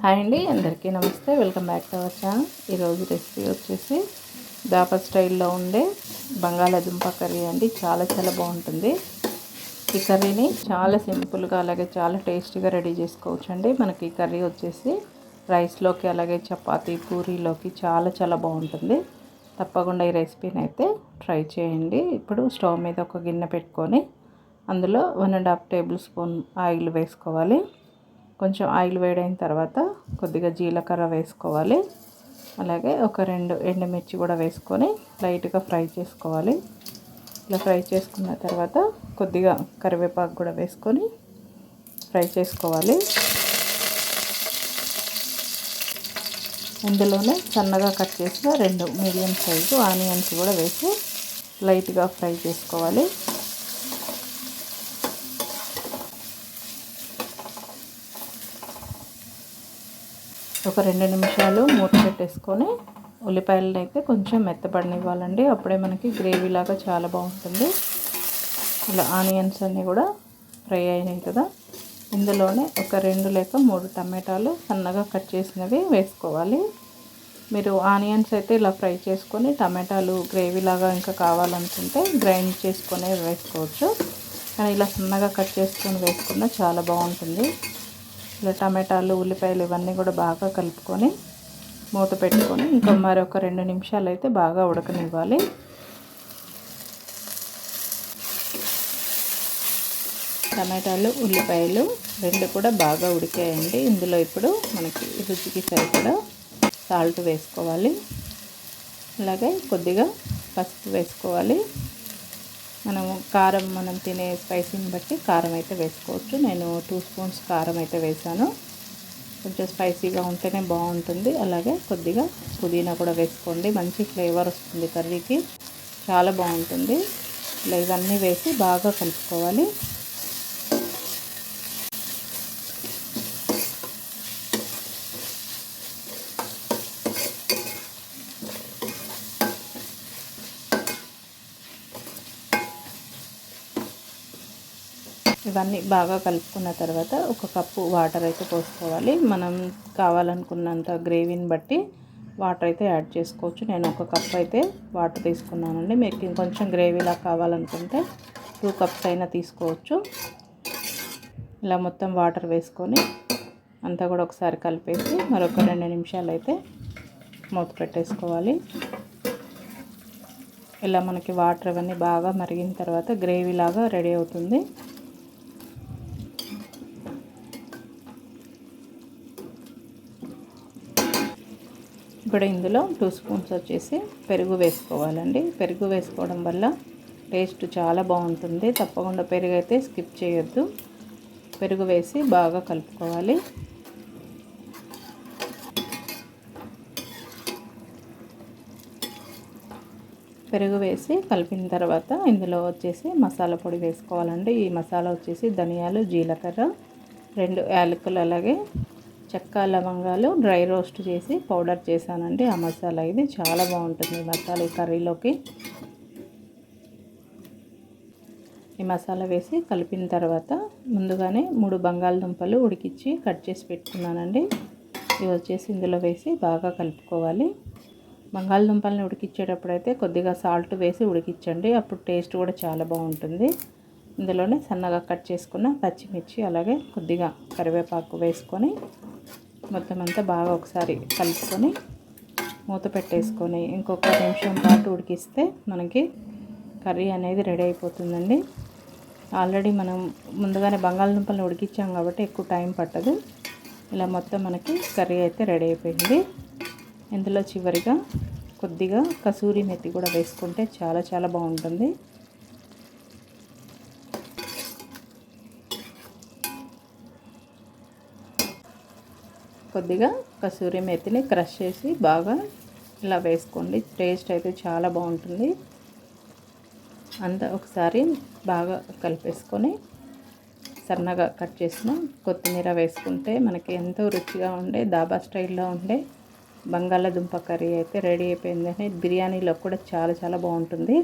Hi అండి అందరికీ నమస్తే. Welcome back to our channel ఈరోజు రెసిపీ వచ్చేసి దాపా స్టైల్లో ఉండే బంగాళాదుంప కర్రీ అండి. చాలా చాలా బాగుంటుంది. ఈ కర్రీని చాలా సింపుల్గా అలాగే చాలా టేస్టీగా రెడీ చేసుకోవచ్చు అండి మనకి ఈ కర్రీ వచ్చేసి రైస్లోకి అలాగే చపాతి పూరీలోకి చాలా చాలా బాగుంటుంది. తప్పకుండా ఈ రెసిపీని అయితే ట్రై చేయండి. ఇప్పుడు స్టవ్ మీద ఒక గిన్నె పెట్టుకొని అందులో one and half tablespoon oil వేసుకోవాలి. కొంచెం ఆయిల్ వేడైన తర్వాత కొద్దిగా జీలకర్ర వేసుకోవాలి. అలాగే ఒక రెండు ఎండుమిర్చి కూడా వేసుకొని లైట్గా ఫ్రై చేసుకోవాలి. ఇలా ఫ్రై చేసుకున్న తర్వాత కొద్దిగా కరివేపాకు కూడా వేసుకొని ఫ్రై చేసుకోవాలి. ఇందులోనే సన్నగా కట్ చేసిన రెండు మీడియం సైజు ఆనియన్స్ కూడా వేసి లైట్గా ఫ్రై చేసుకోవాలి. ఒక రెండు నిమిషాలు మూత పెట్టేసుకొని ఉల్లిపాయలను అయితే కొంచెం మెత్తపడనివ్వాలండి అప్పుడే మనకి గ్రేవీ లాగా చాలా బాగుంటుంది. ఇలా ఆనియన్స్ అన్నీ కూడా ఫ్రై అయినాయి కదా. ఇందులోనే ఒక రెండు లేక మూడు టమాటాలు సన్నగా కట్ చేసినవి వేసుకోవాలి. మీరు ఆనియన్స్ అయితే ఇలా ఫ్రై చేసుకొని టమాటాలు గ్రేవీ లాగా ఇంకా కావాలనుకుంటే గ్రైండ్ చేసుకొని వేసుకోవచ్చు. కానీ ఇలా సన్నగా కట్ చేసుకొని వేసుకున్న చాలా బాగుంటుంది. ఇలా టమాటాలు ఉల్లిపాయలు ఇవన్నీ కూడా బాగా కలుపుకొని మూత పెట్టుకొని ఇంకా మరొక రెండు నిమిషాలు అయితే బాగా ఉడకనివ్వాలి. టమాటాలు ఉల్లిపాయలు రెండు కూడా బాగా ఉడికాయండి. ఇందులో ఇప్పుడు మనకి రుచికి సరిపడా సాల్ట్ వేసుకోవాలి. అలాగే కొద్దిగా పసుపు వేసుకోవాలి. మనము కారం మనం తినే స్పైసీని బట్టి కారం అయితే వేసుకోవచ్చు. నేను టూ స్పూన్స్ కారం అయితే వేసాను. కొంచెం స్పైసీగా ఉంటేనే బాగుంటుంది. అలాగే కొద్దిగా పుదీనా కూడా వేసుకోండి. మంచి ఫ్లేవర్ వస్తుంది కర్రీకి. చాలా బాగుంటుంది. ఇలా ఇవన్నీ వేసి బాగా కలుపుకోవాలి. ఇవన్నీ బాగా కలుపుకున్న తర్వాత ఒక కప్పు వాటర్ అయితే పోసుకోవాలి. మనం కావాలనుకున్నంత గ్రేవీని బట్టి వాటర్ అయితే యాడ్ చేసుకోవచ్చు. నేను ఒక కప్ అయితే వాటర్ తీసుకున్నానండి. మీకు ఇంకొంచెం గ్రేవీలా కావాలనుకుంటే టూ కప్స్ అయినా తీసుకోవచ్చు. ఇలా మొత్తం వాటర్ వేసుకొని అంతా కూడా ఒకసారి కలిపేసి మరొక రెండు నిమిషాలు అయితే మూత పెట్టేసుకోవాలి. ఇలా మనకి వాటర్ అవన్నీ బాగా మరిగిన తర్వాత గ్రేవీ లాగా రెడీ అవుతుంది. ఇప్పుడు ఇందులో టూ స్పూన్స్ వచ్చేసి పెరుగు వేసుకోవాలండి. పెరుగు వేసుకోవడం వల్ల టేస్ట్ చాలా బాగుంటుంది. తప్పకుండా పెరుగు అయితే స్కిప్ చేయొద్దు. పెరుగు వేసి బాగా కలుపుకోవాలి. పెరుగు వేసి కలిపిన తర్వాత ఇందులో వచ్చేసి మసాలా పొడి వేసుకోవాలండి. ఈ మసాలా వచ్చేసి ధనియాలు జీలకర్ర రెండు యాలకులు అలాగే చెక్క లవంగాలు డ్రై రోస్ట్ చేసి పౌడర్ చేశానండి. ఆ మసాలా ఇది చాలా బాగుంటుంది మసాలా ఈ కర్రీలోకి. ఈ మసాలా వేసి కలిపిన తర్వాత ముందుగానే మూడు బంగాళదుంపలు ఉడికించి కట్ చేసి పెట్టుకున్నానండి. ఇవి వచ్చేసి ఇందులో వేసి బాగా కలుపుకోవాలి. బంగాళదుంపల్ని ఉడికిచ్చేటప్పుడైతే కొద్దిగా సాల్ట్ వేసి ఉడికించండి. అప్పుడు టేస్ట్ కూడా చాలా బాగుంటుంది. ఇందులోనే సన్నగా కట్ చేసుకున్న పచ్చిమిర్చి అలాగే కొద్దిగా కరివేపాకు వేసుకొని మొత్తం అంతా బాగా ఒకసారి కలుపుకొని మూత పెట్టేసుకొని ఇంకొక నిమిషం పాటు ఉడికిస్తే మనకి కర్రీ అనేది రెడీ అయిపోతుందండి. ఆల్రెడీ మనం ముందుగానే బంగాళదుంపలను ఉడికించాం కాబట్టి ఎక్కువ టైం పట్టదు. ఇలా మొత్తం మనకి కర్రీ అయితే రెడీ అయిపోయింది. ఇందులో చివరిగా కొద్దిగా కసూరి మెత్తి కూడా వేసుకుంటే చాలా చాలా బాగుంటుంది. కొద్దిగా కసూరి మెత్తిని క్రష్ చేసి బాగా ఇలా వేసుకోండి. టేస్ట్ అయితే చాలా బాగుంటుంది. అంతా ఒకసారి బాగా కలిపేసుకొని సన్నగా కట్ చేసిన కొత్తిమీర వేసుకుంటే మనకి ఎంతో రుచిగా ఉండే దాబా స్టైల్లో ఉండే బంగాళాదుంప కర్రీ అయితే రెడీ అయిపోయిందని బిర్యానీలో కూడా చాలా చాలా బాగుంటుంది.